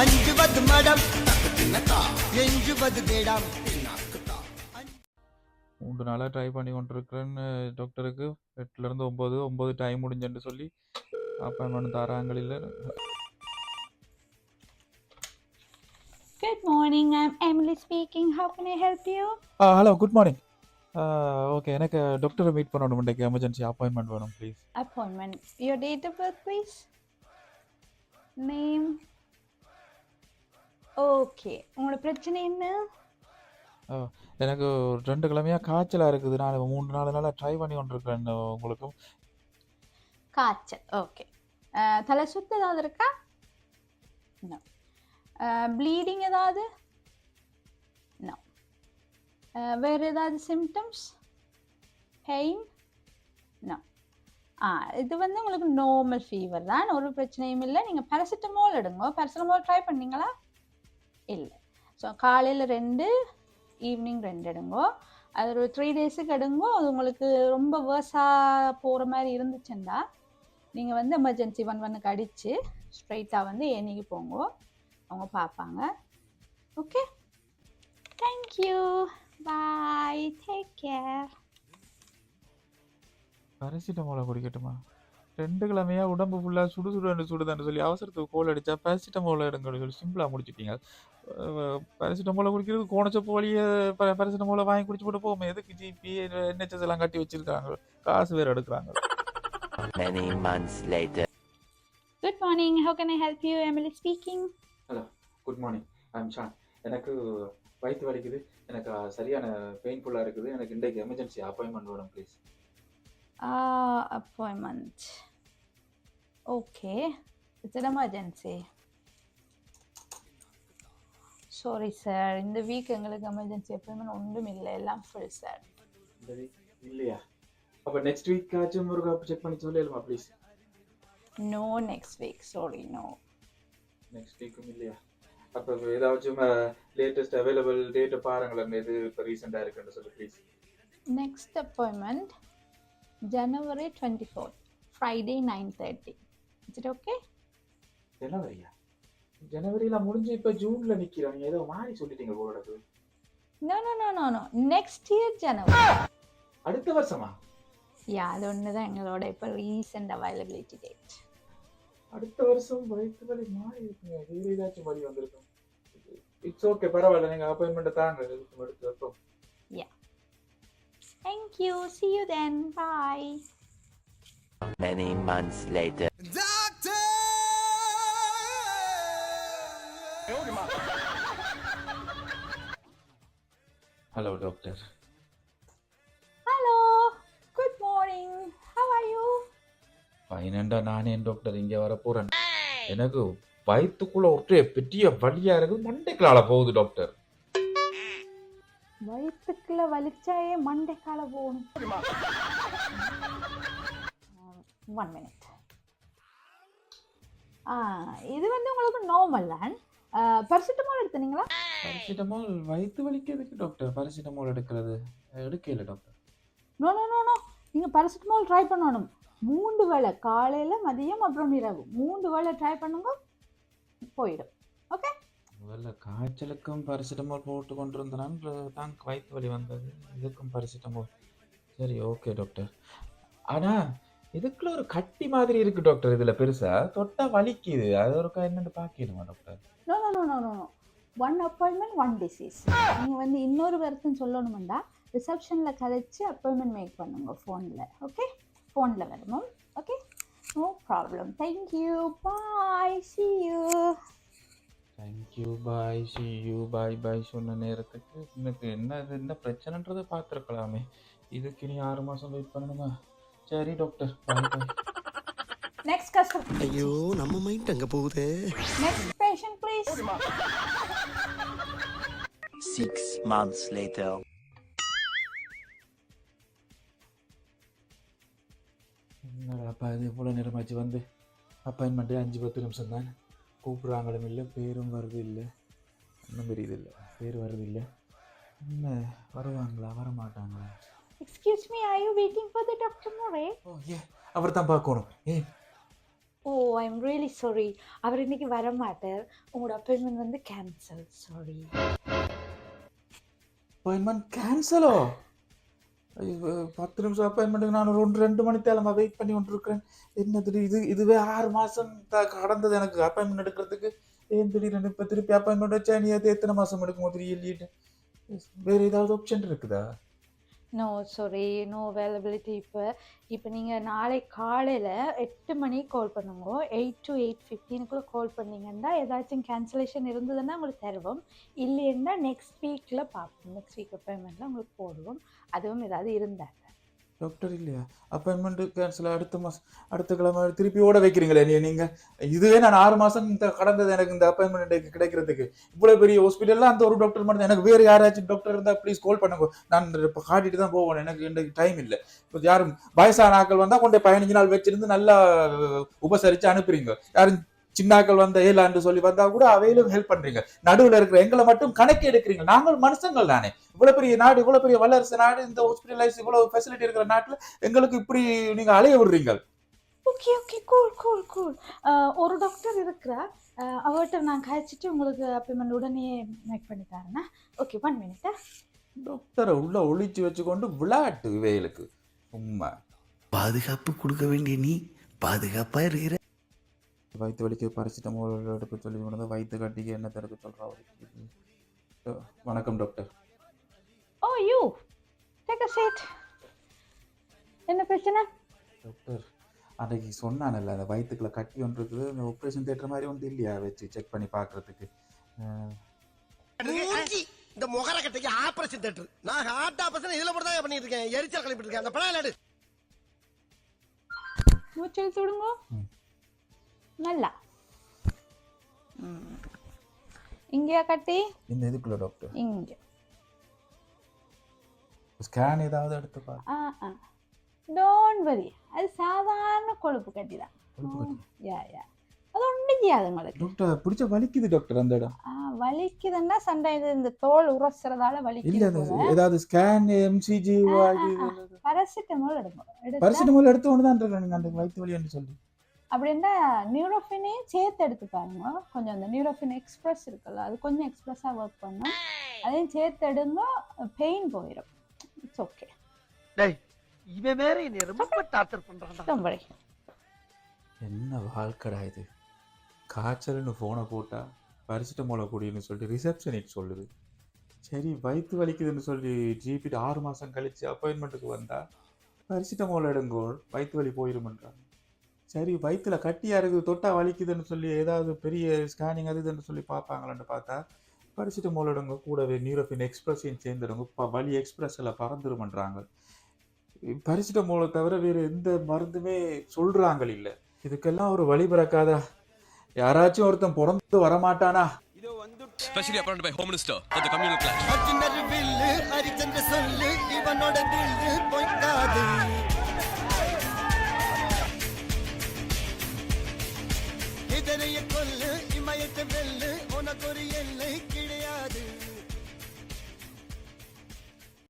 அஞ்சுவது மடம் எஞ்சுவது வேடம் மூன்று நாளாக ட்ரை பண்ணி கொண்டிருக்கிறேன்னு டாக்டருக்கு எட்டுலேருந்து ஒம்பது ஒம்பது டைம் முடிஞ்சேன்னு சொல்லி அப்பாயின்மெண்ட் தராங்க இல்லை Good morning, I'm Emily speaking. How can I help you? ஆ ஹலோ குட் மார்னிங் ஓகே எனக்கு டாக்டரை மீட் பண்ணணும் இன்றைக்கு எமர்ஜென்சி அப்பாயின்மெண்ட் வேணும் please Appointment. Your date of birth, please. Name. Okay. உங்களோட பிரச்சனை என்ன? எனக்கு ஒரு ரெண்டு கிழமையாக காய்ச்சலாக இருக்குது. நான் மூன்று நாலு நாளாக ட்ரை பண்ணி கொண்டிருக்கிறேன் உங்களுக்கும். காய்ச்சல். ஓகே. தலை சுத்து ஏதாவது இருக்கா? நோ ப்ளீடிங் ஏதாவது? நோ வேறு ஏதாவது சிம்டம்ஸ் பெயின் நோ ஆ இது வந்து உங்களுக்கு நார்மல் ஃபீவர் தான். ஒரு பிரச்சனையும் இல்லை. நீங்கள் பேராசிட்டமால் எடுங்க. பேராசிட்டமால் ட்ரை பண்ணீங்களா? இல்லை ஸோ காலையில் ரெண்டு ஈவினிங் ரெண்டு எடுங்கோ அது ஒரு த்ரீ டேஸுக்கு எடுங்கோ அது உங்களுக்கு ரொம்ப வேர்ஸாக போகிற மாதிரி இருந்துச்சுன்னா நீங்கள் வந்து எமர்ஜென்சி ஒன் ஒன்னுக்கு அடித்து ஸ்ட்ரைட்டாக வந்து ஏனிக்கு போங்க அவங்க பார்ப்பாங்க okay thank you bye take care பேராசிட்டமாலை குடிக்கட்டுமா ரெண்டு கிழமையாக உடம்பு ஃபுல்லாக சுடு சுடுன்னு சுடுதான்னு சொல்லி அவசரத்துக்கு கோல் அடித்தா பேராசிட்டமாலை எடுங்கன்னு சொல்லி சிம்பிளாக முடிச்சிட்டீங்க. பேராசிட்டமாலை குடிக்கிறது கோணச்சப்பு வழியே பேராசிட்டமாலை வாங்கி குடிச்சு போட்டு போவோமே எதுக்கு ஜிபி என்ஹெச்எஸ் எல்லாம் கட்டி வச்சிருக்காங்க காசு வேறு எடுக்கிறாங்க. Many months later. Good morning how can I help you Emily speaking good morning I'm Shaun எனக்கு வயிற்று வலிக்குது. எனக்கு சரியான பெயின்ஃபுல்லாக இருக்குது. எனக்கு இன்றைக்கு எமர்ஜென்சி அப்பாயின்மெண்ட் வேணும் please appointment okay it's an emergency sorry sir இந்த வீக் எங்களுக்கு எமர்ஜென்சி அப்பாயின்மெண்ட் ஒன்றும் இல்லை. எல்லாம் ஃபுல் சார் இல்லையா? அப்போ நெக்ஸ்ட் வீக் ஆச்சும் ஒரு செக் பண்ணி சொல்லிடுமா please no next week sorry no next வீக்கும் இல்லையா? அப்போ ஏதாச்சும் லேட்டஸ்ட் அவைலபிள் டேட்டை பாருங்களேன். எது இப்போ ரீசெண்டாக இருக்குன்னு சொல்லி please Next appointment, January 24th, Friday 9.30. Is it okay? ஜனவரியா? ஜனவரியில் முடிஞ்சு இப்போ ஜூனில் நிற்கிறாங்க ஏதோ மாறி சொல்லிட்டீங்க போலோடது No, no, no, no, no. Next year, January. அடுத்த வருஷமா? Yeah, அது ஒன்று தான் எங்களோட இப்போ ரீசெண்ட் அவைலபிலிட்டி டேட் அடுத்த வருஷம் வயிற்று வலி மாறி இருக்குங்க. வேறு ஏதாச்சும் வலி வந்திருக்கும். இட்ஸ் ஓகே பரவாயில்ல. நீங்கள் அப்பாயின்மெண்ட்டை தாங்க. எடுத்து வைப்போம். Thank you see you then. Bye. Many months later. Doctor hello doctor hello! Good morning. How are you? ஃபைனண்டா நானே டாக்டர் இங்கே வர போகிறேன் எனக்கு வயிற்றுக்குள்ள ஒரே பெரிய வலியா இருக்குது. மண்டைக்குள்ளால போகுது டாக்டர் வயிற்றுக்குள்ள வலிச்சாயே மண்டைக்கால போகணும் ஒன் மினிட் இது வந்து உங்களுக்கு நார்மல் தான் பரிசுத்தமாக எடுத்துனீங்களா? பாராசிட்டமால் வயிற்று வலிக்கிறதுக்கு டாக்டர் பாராசிட்டமால் எடுக்கிறது. எடுக்கல doctor no no no no நீங்கள் paracetamol ட்ரை பண்ணணும். மூன்று வேளை காலையில் மதியம் அப்புறம் இரவு. மூன்று வேளை ட்ரை பண்ணுங்க போயிடும். ஓகே முதல்ல காய்ச்சலுக்கும் பாராசிட்டமால் போட்டு கொண்டு இருந்தனான் தான் வயிற்று வலி வந்தது. இதுக்கும் பாராசிட்டமால் சரி ஓகே டாக்டர் ஆனா இதுக்குள்ள ஒரு கட்டி மாதிரி இருக்கு டாக்டர் இதுல பெருசா தொட்டா வலிக்குது. அது ஒரு என்னன்னு பாக்கணுமா doctor no no no no no no one appointment one disease நீங்கள் வந்து இன்னொரு வருத்தம் சொல்லணுமெண்டா ரிசப்ஷனில் கதைச்சு அப்பாயின்மெண்ட் மேக் பண்ணுங்க ஃபோனில் ஓகே ஃபோனில் வரணும் okay no problem thank you bye see you. Thank you bye see you bye bye சொன்ன நேரத்துக்கு. எனக்கு என்ன இது என்ன பிரச்சனைன்றதை பார்த்துருக்கலாமே. இதுக்கு இனி ஆறு மாதம் வெயிட் பண்ணணுமா? சரி டாக்டர் நெக்ஸ்ட் கஸ்டமர் ஐயோ நம்ம மைண்ட் அங்க போகுதே. Next patient please Six months later. என்னடாப்பா இது? இவ்வளோ நேரமாச்சு வந்து அப்பாயின்மெண்ட்டே அஞ்சு பத்து நிமிஷம் தான் கூப்பிட்றாங்களும் இல்லை பேரும் வருது இல்லை. ஒன்றும் பெரியது இல்லை. பேர் வருது இல்லை. என்ன வருவாங்களா? வர மாட்டாங்களா excuse me are you waiting for the doctor Moore oh ஏ அவர் தான் பார்க்கணும். ஏ. Oh I am really sorry அவர் இன்னைக்கு வர மாட்டார் உங்களோட அப்பாயின்மெண்ட் வந்து கேன்சல் சாரி அப்பாயின்மெண்ட் கேன்சலோ ஐயோ, பத்து நிமிஷம் அப்பாயின்மெண்ட்டுக்கு நான் ஒரு ஒன்று ரெண்டு மணி தேலமா வெயிட் பண்ணி கொண்டிருக்கிறேன். என்ன திடீர் இது இதுவே ஆறு தான் கடந்தது எனக்கு அப்பாயின்மெண்ட் எடுக்கிறதுக்கு. ஏன் திடீர்னு இப்போ திருப்பி அப்பாயின்மெண்ட் வச்சா நீ அது எத்தனை மாசம் எடுக்கும் தெரியலையே வேற ஏதாவது ஆப்ஷன் இருக்குதா? நோ சாரி நோ அவைலபிலிட்டி இப்போ. இப்போ நீங்கள் நாளை காலையில் எட்டு மணிக்கு கால் பண்ணுங்க. எயிட் டு எயிட் ஃபிஃப்டீனுக்குள்ளே கால் பண்ணீங்கன்னா ஏதாச்சும் கேன்சலேஷன் இருந்ததுன்னா உங்களுக்கு தருவோம். இல்லைன்னா நெக்ஸ்ட் வீக்கில் பார்ப்போம் நெக்ஸ்ட் வீக் அப்பாயின்மெண்ட்டில் உங்களுக்கு போடுவோம். அதுவும் ஏதாவது இருந்தாங்க டாக்டர் இல்லையா? அப்பாயின்மெண்ட் கேன்சல் அடுத்த மாதம் அடுத்த கிழமை திருப்பி ஓட வைக்கிறீங்களே நீ இதுவே நான் ஆறு மாதம் இந்த கடந்தது எனக்கு இந்த அப்பாயின்மெண்ட் கிடைக்கிறதுக்கு. இவ்வளோ பெரிய ஹாஸ்பிட்டலில் அந்த ஒரு டாக்டர் மட்டும் தான். எனக்கு வேறு யாராச்சும் டாக்டர் இருந்தால் ப்ளீஸ் கால் பண்ணுங்க. நான் இப்போ காட்டிட்டு தான் போவேன். எனக்கு எனக்கு டைம் இல்லை. இப்போ யாரும் வயசான ஆக்கள் வந்தால் கொண்டு பதினஞ்சு நாள் வச்சிருந்து நல்லா உபசரித்து அனுப்புறீங்க. யாரும் சின்னாக்கள் வந்த ஏலாண்டு சொல்லி வந்தா கூட அவையிலும் ஹெல்ப் பண்றீங்க. நடுவுல இருக்கிற எங்களை மட்டும் கணக்கு எடுக்கிறீங்க. நாங்கள் மனுஷங்கள் தானே. இவ்வளவு பெரிய நாடு இவ்வளவு பெரிய வல்லரசு நாடு இந்த ஹாஸ்பிட்டலைஸ் இவ்வளவு ஃபெசிலிட்டி இருக்கிற நாட்டுல எங்களுக்கு இப்படி நீங்க அலைய விடுறீங்க. Okay okay cool cool cool ஒரு டாக்டர் இருக்கிறா அவர்கிட்ட நான் கழிச்சிட்டு உங்களுக்கு அப்பாயின்மெண்ட் உடனே மேக் பண்ணி தரேன்னா ஓகே ஒன் மினிட் டாக்டரை உள்ள ஒளிச்சு வச்சுக்கொண்டு விளையாட்டு வேலுக்கு உண்மை. பாதுகாப்பு கொடுக்க வேண்டிய நீ பாதுகாப்பா இருக்கிற. வயிற்று வலிக்கு பரிசிட்டமோல் எடுக்க சொல்லி கொண்டு வயிற்று கட்டிக்கு என்ன எடுக்க சொல்றா அவருக்கு வணக்கம் doctor oh you take a seat என்ன பிரச்சனை? டாக்டர் அன்றைக்கு சொன்னானல்ல அந்த வயிற்றுக்குள்ள கட்டி ஒன்று இருக்குது அந்த ஆப்ரேஷன் தேட்டர் மாதிரி ஒன்று இல்லையா? வச்சு செக் பண்ணி பார்க்கறதுக்கு. இந்த முகர கட்டைக்கு ஆபரேஷன் தேட்டர் நான் ஹார்ட் ஆபரேஷன் இதுல மட்டும் தான் பண்ணிட்டு இருக்கேன். எரிச்சல் கிளப்பிட்டு இருக்கேன். அந்த படம் எடு மூச்சு இழுத்து விடுங்க. ம். நல்லா. இங்கேயா கட்டி இந்த இதுக்குள்ள டாக்டர் இங்கே ஸ்கேன் ஏதாவது எடுத்து பாரு ஆ ஆ டோன்ட் வரி அது சாதாரண கொழுப்பு கட்டி தான். யா யா அது ஒன்றும் செய்யாது உங்களுக்கு டாக்டர் பிடிச்ச வலிக்குது டாக்டர் அந்த இடம் வலிக்குதுன்னா சண்டை இது இந்த தோல் உரசுறதால வலிக்குது ஏதாவது ஸ்கேன் எம்சிஜி பாராசிட்டமால் எடுக்கும் பரிசிட்டமோல் எடுத்து ஒன்று தான் இருக்கேன் அந்த வயிற்று வலி என்று சொல்லி அப்படின்னா நியூரோஃபினையும் சேர்த்து எடுத்து பாருங்க கொஞ்சம் அந்த நியூரோஃபின் எக்ஸ்பிரஸ் இருக்குல்ல அது கொஞ்சம் எக்ஸ்பிரஸாக ஒர்க் பண்ணும். அதையும் சேர்த்து எடுங்க பெயின் போயிடும் இட்ஸ் ஓகே டேய் இவன் வேற என்னை ரொம்ப டார்ச்சர் பண்றான்டா. ரொம்ப என்ன வாழ்க்கடா இது? காய்ச்சல்னு ஃபோனை போட்டா பரிசிட்டமோலை குடின்னு சொல்லிட்டு ரிசப்ஷனிக்கு சொல்லுது. சரி வயிற்று வலிக்குதுன்னு சொல்லி ஜிபிட்டு ஆறு மாதம் கழிச்சு அப்பாயின்மெண்ட்டுக்கு வந்தா பரிசிட்டமோல் எடுங்கோ வயிற்று வலி போயிருமன்றாங்க. சரி வயிற்றுல கட்டியா இருக்குது தொட்டா வலிக்குதுன்னு சொல்லி ஏதாவது பெரிய ஸ்கேனிங் அது இதுன்னு சொல்லி பார்ப்பாங்களான்னு பார்த்தா பரிசிட்டமோல் எடுங்க கூடவே நியூரோஃபின் எக்ஸ்பிரஸையும் சேர்ந்துடுங்க. ப- வலி எக்ஸ்பிரஸில் பறந்துருமன்றாங்க. பரிசிட்டமோலை தவிர வேறு எந்த மருந்துமே சொல்கிறாங்க இல்லை. இதுக்கெல்லாம் ஒரு வழி பிறக்காதா? யாராச்சும் ஒருத்தன் பிறந்து வரமாட்டானா? Especially appointed